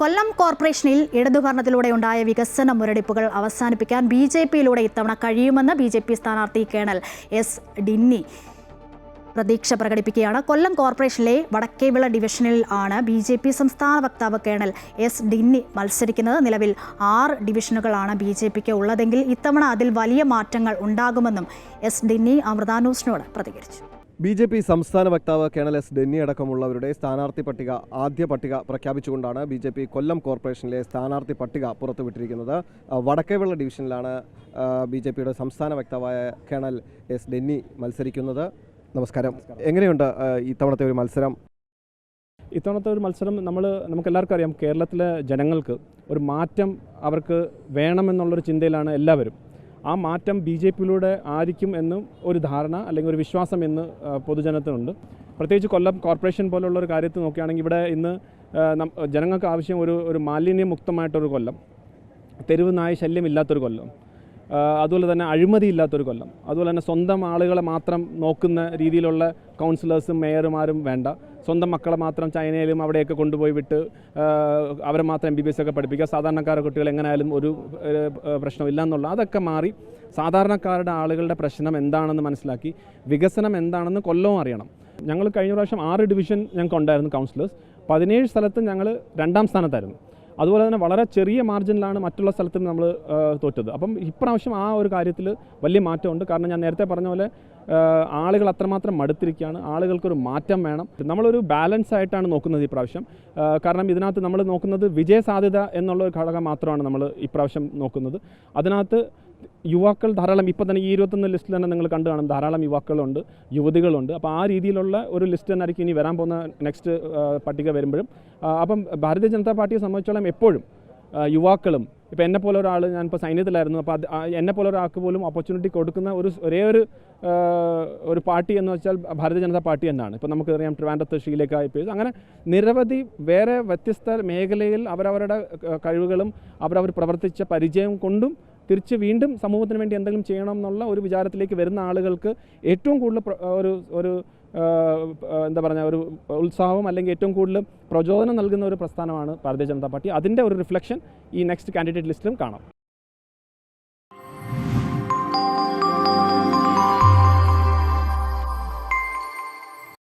കൊല്ലം കോർപ്പറേഷനിൽ ഇടതുഭരണത്തിലൂടെ ഉണ്ടായ വികസന മുരടിപ്പുകൾ അവസാനിപ്പിക്കാൻ ബി ജെ പിയിലൂടെ ഇത്തവണ കഴിയുമെന്ന് ബി ജെ പി സ്ഥാനാർത്ഥി കേണൽ എസ് ഡിന്നി പ്രതീക്ഷ പ്രകടിപ്പിക്കുകയാണ്. കൊല്ലം കോർപ്പറേഷനിലെ വടക്കേവിള ഡിവിഷനിൽ ആണ് ബി ജെ പി സംസ്ഥാന വക്താവ് കേണൽ എസ് ഡിന്നി മത്സരിക്കുന്നത്. നിലവിൽ ആറ് ഡിവിഷനുകളാണ് ബി ജെ പിക്ക് ഉള്ളതെങ്കിൽ ഇത്തവണ അതിൽ വലിയ മാറ്റങ്ങൾ ഉണ്ടാകുമെന്നും എസ് ഡിന്നി അമൃതാനൂസിനോട് പ്രതികരിച്ചു. ബി ജെ പി സംസ്ഥാന വക്താവ് കേണൽ എസ് ഡെന്നി അടക്കമുള്ളവരുടെ സ്ഥാനാർത്ഥി പട്ടിക ആദ്യ പട്ടിക പ്രഖ്യാപിച്ചുകൊണ്ടാണ് ബി ജെ പി കൊല്ലം കോർപ്പറേഷനിലെ സ്ഥാനാർത്ഥി പട്ടിക പുറത്തുവിട്ടിരിക്കുന്നത്. വടക്കേവിള ഡിവിഷനിലാണ് ബി ജെ പിയുടെ സംസ്ഥാന വക്താവായ കേണൽ എസ് ഡെന്നി മത്സരിക്കുന്നത്. നമസ്കാരം. എങ്ങനെയുണ്ട് ഇത്തവണത്തെ ഒരു മത്സരം? ഇത്തവണത്തെ ഒരു മത്സരം നമ്മൾ നമുക്കെല്ലാവർക്കും അറിയാം കേരളത്തിലെ ജനങ്ങൾക്ക് ഒരു മാറ്റം അവർക്ക് വേണമെന്നുള്ളൊരു ചിന്തയിലാണ് എല്ലാവരും. ആ മാറ്റം ബി ജെ പിയിലൂടെ ആയിരിക്കും എന്നും ഒരു ധാരണ അല്ലെങ്കിൽ ഒരു വിശ്വാസം എന്ന് പൊതുജനത്തിനുണ്ട്. പ്രത്യേകിച്ച് കൊല്ലം കോർപ്പറേഷൻ പോലുള്ള ഒരു കാര്യത്തിൽ നോക്കുകയാണെങ്കിൽ ഇവിടെ ഇന്ന് ജനങ്ങൾക്ക് ആവശ്യം ഒരു ഒരു മാലിന്യമുക്തമായിട്ടൊരു കൊല്ലം തെരുവ് നായ ശല്യമില്ലാത്തൊരു കൊല്ലം അതുപോലെ തന്നെ അഴിമതി ഇല്ലാത്തൊരു കൊല്ലം അതുപോലെ തന്നെ സ്വന്തം ആളുകളെ മാത്രം നോക്കുന്ന രീതിയിലുള്ള കൗൺസിലേഴ്സും മേയർമാരും വേണ്ട. സ്വന്തം മക്കളെ മാത്രം ചൈനയിലും അവിടെയൊക്കെ കൊണ്ടുപോയി വിട്ട് അവരെ മാത്രം എം ബി ബി എസ് ഒക്കെ പഠിപ്പിക്കുക. സാധാരണക്കാരുടെ കുട്ടികൾ എങ്ങനെയായാലും ഒരു പ്രശ്നമില്ല എന്നുള്ള അതൊക്കെ മാറി സാധാരണക്കാരുടെ ആളുകളുടെ പ്രശ്നം എന്താണെന്ന് മനസ്സിലാക്കി വികസനം എന്താണെന്ന് കൊല്ലവും അറിയണം. ഞങ്ങൾ കഴിഞ്ഞ പ്രാവശ്യം ആറ് ഡിവിഷൻ ഞങ്ങൾക്ക് ഉണ്ടായിരുന്നു കൗൺസിലേഴ്സ്. പതിനേഴ് സ്ഥലത്ത് ഞങ്ങൾ രണ്ടാം സ്ഥാനത്തായിരുന്നു. അതുപോലെ തന്നെ വളരെ ചെറിയ മാർജിനിലാണ് മറ്റുള്ള സ്ഥലത്തും നമ്മൾ തോറ്റത്. അപ്പം ഇപ്രാവശ്യം ആ ഒരു കാര്യത്തിൽ വലിയ മാറ്റമുണ്ട്. കാരണം ഞാൻ നേരത്തെ പറഞ്ഞ പോലെ ആളുകൾ അത്രമാത്രം മടുത്തിരിക്കുകയാണ്. ആളുകൾക്കൊരു മാറ്റം വേണം. നമ്മളൊരു ബാലൻസ് ആയിട്ടാണ് നോക്കുന്നത് ഇപ്രാവശ്യം. കാരണം ഇതിനകത്ത് നമ്മൾ നോക്കുന്നത് വിജയസാധ്യത എന്നുള്ള ഒരു ഘടകം മാത്രമാണ് നമ്മൾ ഇപ്രാവശ്യം നോക്കുന്നത്. അതിനകത്ത് യുവാക്കൾ ധാരാളം ഇപ്പോൾ തന്നെ ഈ ഇരുപത്തൊന്ന് ലിസ്റ്റിൽ തന്നെ നിങ്ങൾ കണ്ടു കാണും ധാരാളം യുവാക്കളുണ്ട് യുവതികളുണ്ട്. അപ്പോൾ ആ രീതിയിലുള്ള ഒരു ലിസ്റ്റ് തന്നെ ആയിരിക്കും ഇനി വരാൻ പോകുന്ന നെക്സ്റ്റ് പട്ടിക വരുമ്പോഴും. അപ്പം ഭാരതീയ ജനതാ പാർട്ടിയെ സംബന്ധിച്ചോളം എപ്പോഴും യുവാക്കളും ഇപ്പോൾ എന്നെ പോലെ ഒരാൾ ഞാനിപ്പോൾ സൈന്യത്തിലായിരുന്നു അപ്പോൾ അത് എന്നെ പോലെ ഒരാൾക്ക് പോലും ഓപ്പർച്യൂണിറ്റി കൊടുക്കുന്ന ഒരു ഒരേ ഒരു ഒരു പാർട്ടി എന്ന് വെച്ചാൽ ഭാരതീയ ജനതാ പാർട്ടി തന്നെയാണ്. ഇപ്പോൾ നമുക്കറിയാം ട്രിവാൻഡ്രത്ത് ഷീലേക്ക് ഐ പി അങ്ങനെ നിരവധി വേറെ വ്യത്യസ്ത മേഖലയിൽ അവരവരുടെ കഴിവുകളും അവരവർ പ്രവർത്തിച്ച പരിചയം കൊണ്ടും തിരിച്ച് വീണ്ടും സമൂഹത്തിന് വേണ്ടി എന്തെങ്കിലും ചെയ്യണം എന്നുള്ള ഒരു വിചാരത്തിലേക്ക് വരുന്ന ആളുകൾക്ക് ഏറ്റവും കൂടുതൽ ഒരു ഒരു എന്താ പറയുക ഒരു ഉത്സാഹം അല്ലെങ്കിൽ ഏറ്റവും കൂടുതൽ പ്രചോദനം നൽകുന്ന ഒരു പ്രസ്ഥാനമാണ് ഭാരതീയ ജനതാ പാർട്ടി. അതിന്റെ ഒരു റിഫ്ലക്ഷൻ ഈ നെക്സ്റ്റ് കാൻഡിഡേറ്റ് ലിസ്റ്റിലും കാണാം.